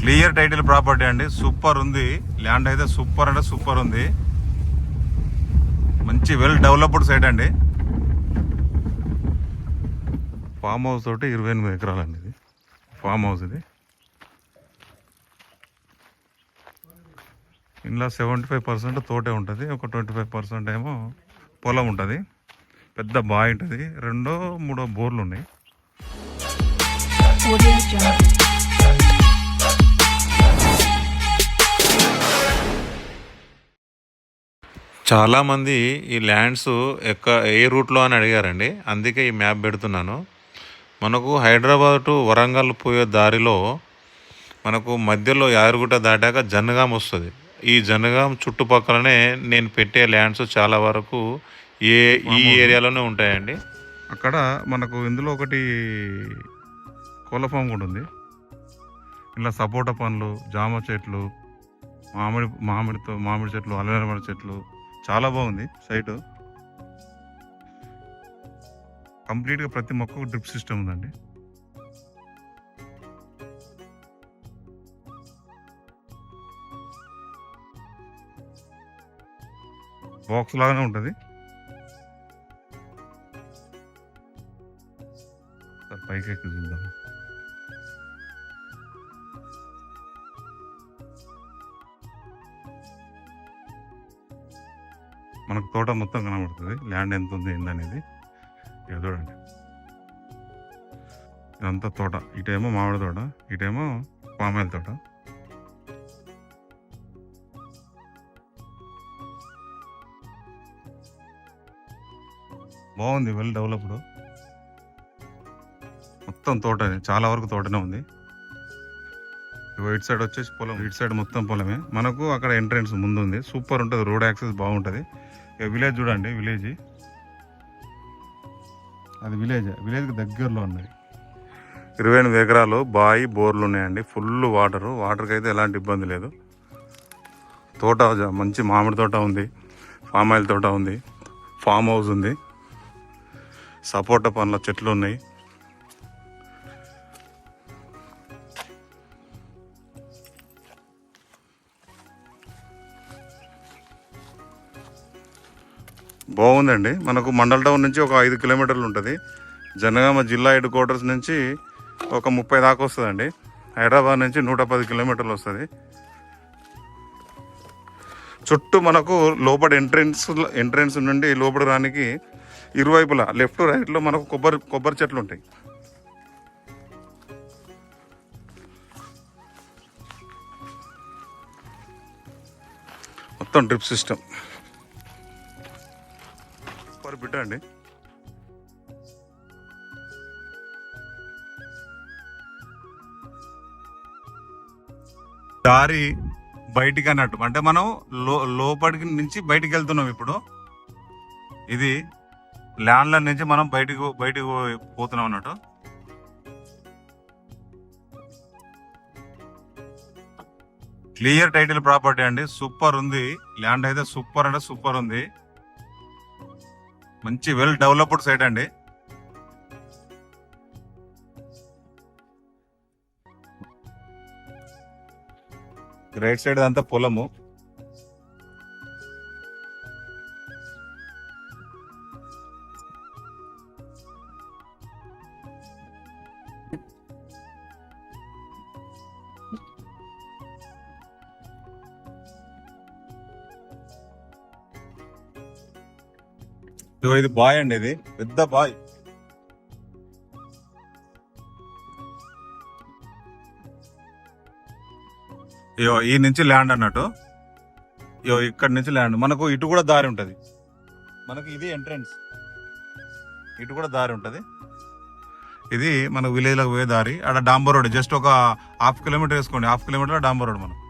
Clear title property అండి. Super ఉంది. Land అయితే సూపర్ అంటే సూపర్ ఉంది. మంచి వెల్ డెవలప్డ్ సైట్ అండి. ఫామ్ హౌస్ తోటి ఇరవై ఎనిమిది ఎకరాలండి ఇది. ఫామ్ హౌస్ ఇది. ఇందులో సెవెంటీ ఫైవ్ పర్సెంట్ తోటే ఉంటుంది. ఒక ట్వంటీ ఫైవ్ పర్సెంట్ ఏమో పొలం ఉంటుంది. పెద్ద బావి ఉంటుంది. రెండో మూడో బోర్లు ఉన్నాయి. చాలామంది ఈ ల్యాండ్స్ ఎక్క ఏ రూట్లో అని అడిగారండి. అందుకే ఈ మ్యాప్ పెడుతున్నాను. మనకు హైదరాబాద్ టు వరంగల్ పోయే దారిలో మనకు మధ్యలో యాదగిరిగుట్ట దాటాక జనగాం వస్తుంది. ఈ జనగాం చుట్టుపక్కలనే నేను పెట్టే ల్యాండ్స్ చాలా వరకు ఏ ఈ ఏరియాలోనే ఉంటాయండి. అక్కడ మనకు ఇందులో ఒకటి కోళ్ళ ఫామ్ కూడా ఉంది ఇలా సపోటా పండ్లు జామ చెట్లు మామిడి మామిడితో మామిడి చెట్లు అల్లనేరమడి చెట్లు చాలా బాగుంది సైట్. కంప్లీట్గా ప్రతి మొక్కకు డ్రిప్ సిస్టమ్ ఉందండి. బాక్స్ లాగానే ఉంటుంది. పైకి చూద్దాం. మనకు తోట మొత్తం కనబడుతుంది. ల్యాండ్ ఎంత ఉంది ఏందనేది ఇక చూడండి. ఇదంతా తోట. ఇటేమో మామిడి తోట ఇటేమో పామాయిల్ తోట. బాగుంది వెల్ డెవలప్డ్ మొత్తం తోటనే చాలా వరకు తోటనే ఉంది. ఇటు సైడ్ వచ్చేసి పొలం ఇటు సైడ్ మొత్తం పొలమే. మనకు అక్కడ ఎంట్రన్స్ ముందు ఉంది. సూపర్ ఉంటుంది రోడ్ యాక్సెస్ బాగుంటుంది. విలేజ్ చూడండి విలేజ్. అది విలేజ్ విలేజ్కి దగ్గరలో ఉన్నది. ఇరవై ఎనిమిది ఎకరాలు బాయి బోర్లు ఉన్నాయండి. Full water. వాటర్కి అయితే ఎలాంటి ఇబ్బంది లేదు. తోట మంచి మామిడి తోట ఉంది. ఫామ్ ఆయిల్ తోట ఉంది. ఫామ్ హౌస్ ఉంది. సపోటా పండ్ల చెట్లు ఉన్నాయి. బాగుందండి. మనకు మండల్ టౌన్ నుంచి ఒక ఐదు కిలోమీటర్లు ఉంటుంది. జనగామ జిల్లా హెడ్ క్వార్టర్స్ నుంచి ఒక ముప్పై దాకా వస్తుందండి. హైదరాబాద్ నుంచి నూట పది కిలోమీటర్లు వస్తుంది. చుట్టూ మనకు లోపల ఎంట్రెన్స్ ఎంట్రెన్స్ నుండి లోపల రానికి ఇరువైపులా లెఫ్ట్ రైట్లో మనకు కొబ్బరి కొబ్బరి చెట్లు ఉంటాయి. మొత్తం డ్రిప్ సిస్టమ్. సూపర్ బిడ్డ అండి. దారి బయటికి అన్నట్టు. అంటే మనం లో లోపలికి నుంచి బయటికి వెళ్తున్నాం ఇప్పుడు. ఇది ల్యాండ్ల నుంచి మనం బయటకు బయటికి పోతున్నాం అన్నట్టు. క్లియర్ టైటిల్ ప్రాపర్టీ అండి. సూపర్ ఉంది. ల్యాండ్ అయితే సూపర్ అంటే సూపర్ ఉంది. మంచి వెల్ డెవలప్డ్ సైట్ అండి. రైట్ సైడ్ అంతా పొలము. సో ఇది బాయ్ అండి ఇది. పెద్ద బాయ్. ఇయో ఈ నుంచి ల్యాండ్ అన్నట్టు. ఇయో ఇక్కడ నుంచి ల్యాండ్. మనకు ఇటు కూడా దారి ఉంటుంది. మనకు ఇది ఎంట్రన్స్. ఇటు కూడా దారి ఉంటుంది. ఇది మన విలేజ్లోకి పోయే దారి. అక్కడ డాంబర్ రోడ్. జస్ట్ ఒక హాఫ్ కిలోమీటర్ వేసుకోండి. హాఫ్ కిలోమీటర్ డాంబర్ రోడ్ మనం